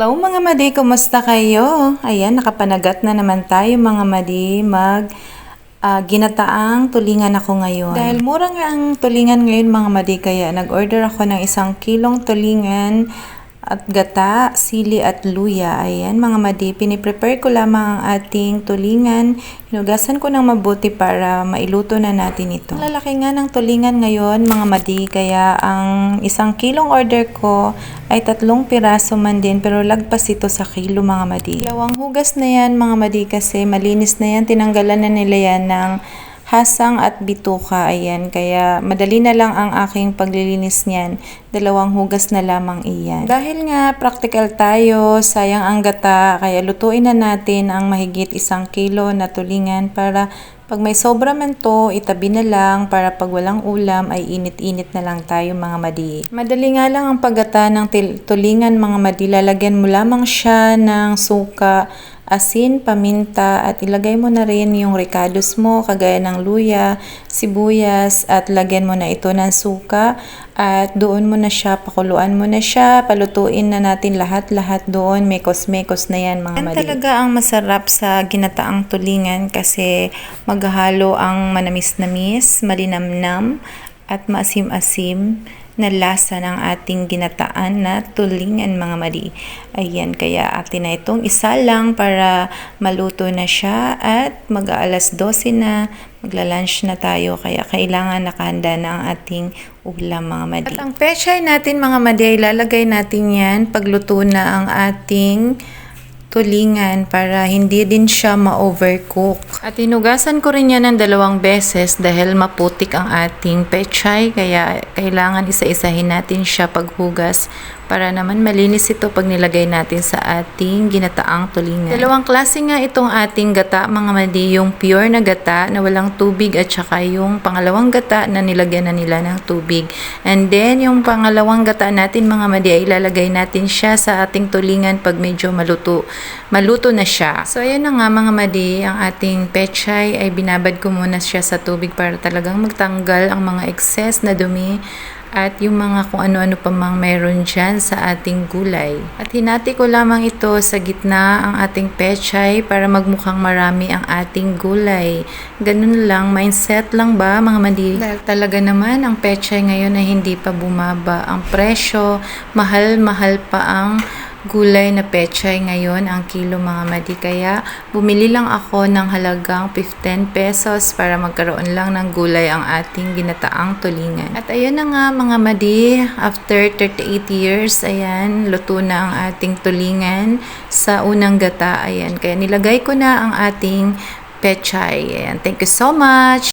Hello mga madi, kumusta kayo? Ayan, nakapanagat na naman tayo mga madi mag ah, ginataang tulingan ako ngayon. Dahil mura nga ang tulingan ngayon mga madi, kaya nag-order ako ng isang kilong tulingan at gata, sili at luya. Ayan mga madi, piniprepare ko lamang ang ating tulingan. Hinugasan ko ng mabuti para mailuto na natin ito. Lalaki nga ng tulingan ngayon mga madi, kaya ang isang kilong order ko ay tatlong piraso man din pero lagpas ito sa kilo mga madi. Dalawang hugas na yan mga madi kasi malinis na yan. Tinanggalan na nila yan ng hasang at bituka. Ayan, kaya madali na lang ang aking paglilinis niyan. Dalawang hugas na lamang iyan. Dahil nga practical tayo, sayang ang gata, kaya lutuin na natin ang mahigit isang kilo na tulingan para pag may sobra man to, itabi na lang para pag walang ulam ay init-init na lang tayo mga madi. Madali nga lang ang paggata ng tulingan mga madi. Lalagyan mo lamang siya ng suka, asin, paminta at ilagay mo na rin yung ricados mo kagaya ng luya, sibuyas at lagyan mo na ito ng suka at doon mo na siya, pakuluan mo na siya, palutuin na natin lahat-lahat doon, mekos-mekos na yan mga mali. talaga ang masarap sa ginataang tulingan kasi maghahalo ang manamis-namis, malinamnam at maasim-asim na lasa ng ating ginataan na tulingan mga mali. Ayan, kaya atin na itong isa lang para maluto na siya at mag-aalas 12 na, magla-lunch na tayo kaya kailangan nakahanda na ang ating ulam mga madi. At ang pechay natin mga madi, ay lalagay natin yan pagluto na ang ating tulingan para hindi din siya ma-overcook. At hinugasan ko rin yan ng dalawang beses dahil maputik ang ating pechay kaya kailangan isa-isahin natin siya paghugas para naman malinis ito pag nilagay natin sa ating ginataang tulingan. Dalawang klase nga itong ating gata mga madi, yung pure na gata na walang tubig at saka yung pangalawang gata na nilagyan na nila ng tubig. And then yung pangalawang gata natin mga madi ay ilalagay natin siya sa ating tulingan pag medyo maluto. Maluto na siya. So ayan na nga mga madi, ang ating pechay ay binabad ko muna siya sa tubig para talagang magtanggal ang mga excess na dumi at yung mga kung ano-ano pa mang meron dyan sa ating gulay. At hinati ko lamang ito sa gitna ang ating pechay para magmukhang marami ang ating gulay. Ganun lang, mindset lang ba mga madi? Dahil talaga naman ang pechay ngayon ay hindi pa bumaba. Ang presyo, mahal-mahal pa ang gulay na pechay ngayon ang kilo mga madi. Kaya bumili lang ako ng halagang 15 pesos para magkaroon lang ng gulay ang ating ginataang tulingan. At ayun na nga mga madi, after 38 years, ayan, luto na ang ating tulingan sa unang gata. Ayan, kaya nilagay ko na ang ating pechay. Ayan, thank you so much!